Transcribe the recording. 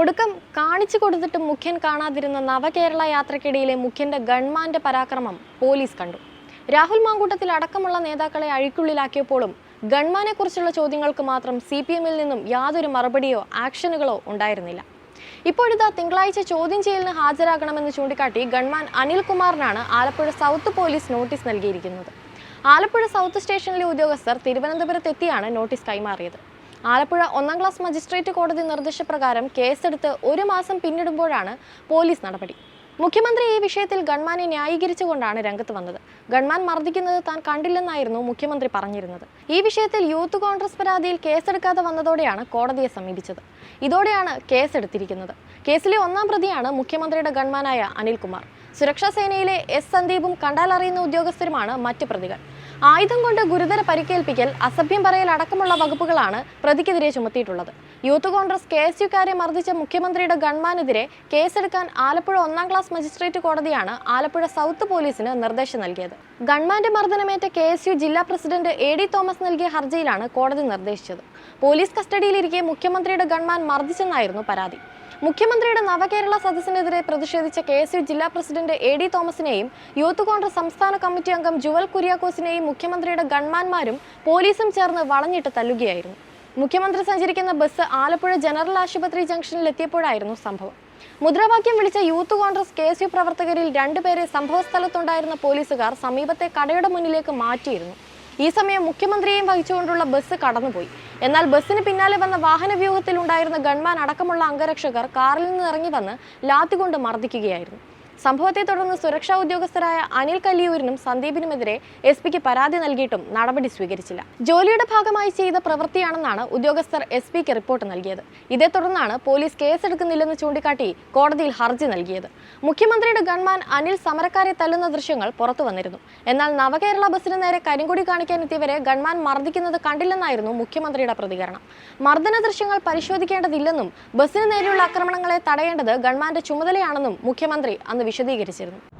ഒടുക്കം കാണിച്ചു കൊടുത്തിട്ട് മുഖ്യൻ കാണാതിരുന്ന നവകേരള യാത്രക്കിടയിലെ മുഖ്യന്റെ ഗൺമാന്റെ പരാക്രമം പോലീസ് കണ്ടു. രാഹുൽ മാങ്കൂട്ടത്തിൽ അടക്കമുള്ള നേതാക്കളെ അഴിക്കുള്ളിലാക്കിയപ്പോഴും ഗൺമാനെ കുറിച്ചുള്ള ചോദ്യങ്ങൾക്ക് മാത്രം സി പി എമ്മിൽ നിന്നും യാതൊരു മറുപടിയോ ആക്ഷനുകളോ ഉണ്ടായിരുന്നില്ല. ഇപ്പോഴിതാ തിങ്കളാഴ്ച ചോദ്യം ചെയ്യലിന് ഹാജരാകണമെന്ന് ചൂണ്ടിക്കാട്ടി ഗൺമാൻ അനിൽകുമാറിനാണ് ആലപ്പുഴ സൗത്ത് പോലീസ് നോട്ടീസ് നൽകിയിരിക്കുന്നത്. ആലപ്പുഴ സൗത്ത് സ്റ്റേഷനിലെ ഉദ്യോഗസ്ഥർ തിരുവനന്തപുരത്തെത്തിയാണ് നോട്ടീസ് കൈമാറിയത്. ആലപ്പുഴ ഒന്നാം ക്ലാസ് മജിസ്ട്രേറ്റ് കോടതി നിർദ്ദേശപ്രകാരം കേസെടുത്ത് ഒരു മാസം പിന്നിടുമ്പോഴാണ് പോലീസ് നടപടി. മുഖ്യമന്ത്രി ഈ വിഷയത്തിൽ ഗൺമാനെ ന്യായീകരിച്ചുകൊണ്ടാണ് രംഗത്ത് വന്നത്. ഗൺമാൻ മർദ്ദിക്കുന്നത് താൻ കണ്ടില്ലെന്നായിരുന്നു മുഖ്യമന്ത്രി പറഞ്ഞിരുന്നത്. ഈ വിഷയത്തിൽ യൂത്ത് കോൺഗ്രസ് പരാതിയിൽ കേസെടുക്കാതെ വന്നതോടെയാണ് കോടതിയെ സമീപിച്ചത്. ഇതോടെയാണ് കേസെടുത്തിരിക്കുന്നത്. കേസിലെ ഒന്നാം പ്രതിയാണ് മുഖ്യമന്ത്രിയുടെ ഗൺമാനായ അനിൽകുമാർ. സുരക്ഷാ സേനയിലെ എസ് സന്ദീപും കണ്ടാലറിയുന്ന ഉദ്യോഗസ്ഥരുമാണ് മറ്റ് പ്രതികൾ. ആയുധം കൊണ്ട് ഗുരുതര പരിക്കേൽപ്പിക്കൽ അസഭ്യം പറയൽ അടക്കമുള്ള വകുപ്പുകളാണ് പ്രതിക്കെതിരെ ചുമത്തിയിട്ടുള്ളത്. യൂത്ത് കോൺഗ്രസ് കെ എസ് യുക്കാരെ മർദ്ദിച്ച മുഖ്യമന്ത്രിയുടെ ഗൺമാനെതിരെ കേസെടുക്കാൻ ആലപ്പുഴ ഒന്നാം ക്ലാസ് മജിസ്ട്രേറ്റ് കോടതിയാണ് ആലപ്പുഴ സൗത്ത് പോലീസിന് നിർദ്ദേശം നൽകിയത്. ഗൺമാന്റെ മർദ്ദനമേറ്റ കെ എസ് യു ജില്ലാ പ്രസിഡന്റ് എ ഡി തോമസ് നൽകിയ ഹർജിയിലാണ് കോടതി നിർദ്ദേശിച്ചത്. പോലീസ് കസ്റ്റഡിയിലിരിക്കെ മുഖ്യമന്ത്രിയുടെ ഗൺമാൻ മർദ്ദിച്ചെന്നായിരുന്നു പരാതി. മുഖ്യമന്ത്രിയുടെ നവകേരള സദസ്സിനെതിരെ പ്രതിഷേധിച്ച കെ എസ് യു ജില്ലാ പ്രസിഡന്റ് എ ഡി തോമസിനെയും യൂത്ത് കോൺഗ്രസ് സംസ്ഥാന കമ്മിറ്റി അംഗം ജുവൽ കുര്യാക്കോസിനെയും മുഖ്യമന്ത്രിയുടെ ഗൺമാന്മാരും പോലീസും ചേർന്ന് വളഞ്ഞിട്ട് തല്ലുകയായിരുന്നു. മുഖ്യമന്ത്രി സഞ്ചരിക്കുന്ന ബസ് ആലപ്പുഴ ജനറൽ ആശുപത്രി ജംഗ്ഷനിൽ എത്തിയപ്പോഴായിരുന്നു സംഭവം. മുദ്രാവാക്യം വിളിച്ച youth congress K S U പ്രവർത്തകരിൽ രണ്ടുപേരെ സംഭവസ്ഥലത്തുണ്ടായിരുന്ന പോലീസുകാർ സമീപത്തെ കടയുടെ മുന്നിലേക്ക് മാറ്റിയിരുന്നു. ഈ സമയം മുഖ്യമന്ത്രിയെയും വഹിച്ചുകൊണ്ടുള്ള ബസ് കടന്നുപോയി. എന്നാൽ ബസ്സിന് പിന്നാലെ വന്ന വാഹന വ്യൂഹത്തിൽ ഉണ്ടായിരുന്ന ഗൺമാൻ അടക്കമുള്ള അംഗരക്ഷകർ കാറിൽ നിന്ന് ഇറങ്ങി വന്ന് ലാത്തികൊണ്ട് മർദ്ദിക്കുകയായിരുന്നു. സംഭവത്തെ തുടർന്ന് സുരക്ഷാ ഉദ്യോഗസ്ഥരായ അനിൽ കല്ലിയൂരിനും സന്ദീപിനുമെതിരെ എസ് പിക്ക് പരാതി നൽകിയിട്ടും നടപടി സ്വീകരിച്ചില്ല. ജോലിയുടെ ഭാഗമായി ചെയ്ത പ്രവൃത്തിയാണെന്നാണ് ഉദ്യോഗസ്ഥർ എസ് പിക്ക് റിപ്പോർട്ട് നൽകിയത്. ഇതേ തുടർന്നാണ് പോലീസ് കേസെടുക്കുന്നില്ലെന്ന് ചൂണ്ടിക്കാട്ടി കോടതിയിൽ ഹർജി നൽകിയത്. മുഖ്യമന്ത്രിയുടെ ഗൺമാൻ അനിൽ സമരക്കാരെ തല്ലുന്ന ദൃശ്യങ്ങൾ പുറത്തു വന്നിരുന്നു. എന്നാൽ നവകേരള ബസിന് നേരെ കരിങ്കൊടി കാണിക്കാൻ എത്തിയവരെ ഗൺമാൻ മർദ്ദിക്കുന്നത് കണ്ടില്ലെന്നായിരുന്നു മുഖ്യമന്ത്രിയുടെ പ്രതികരണം. മർദ്ദന ദൃശ്യങ്ങൾ പരിശോധിക്കേണ്ടതില്ലെന്നും ബസിന് നേരെയുള്ള ആക്രമണങ്ങളെ തടയേണ്ടത് ഗൺമാന്റെ ചുമതലയാണെന്നും മുഖ്യമന്ത്രി അന്ന് വിശദീകരിച്ചിരുന്നു.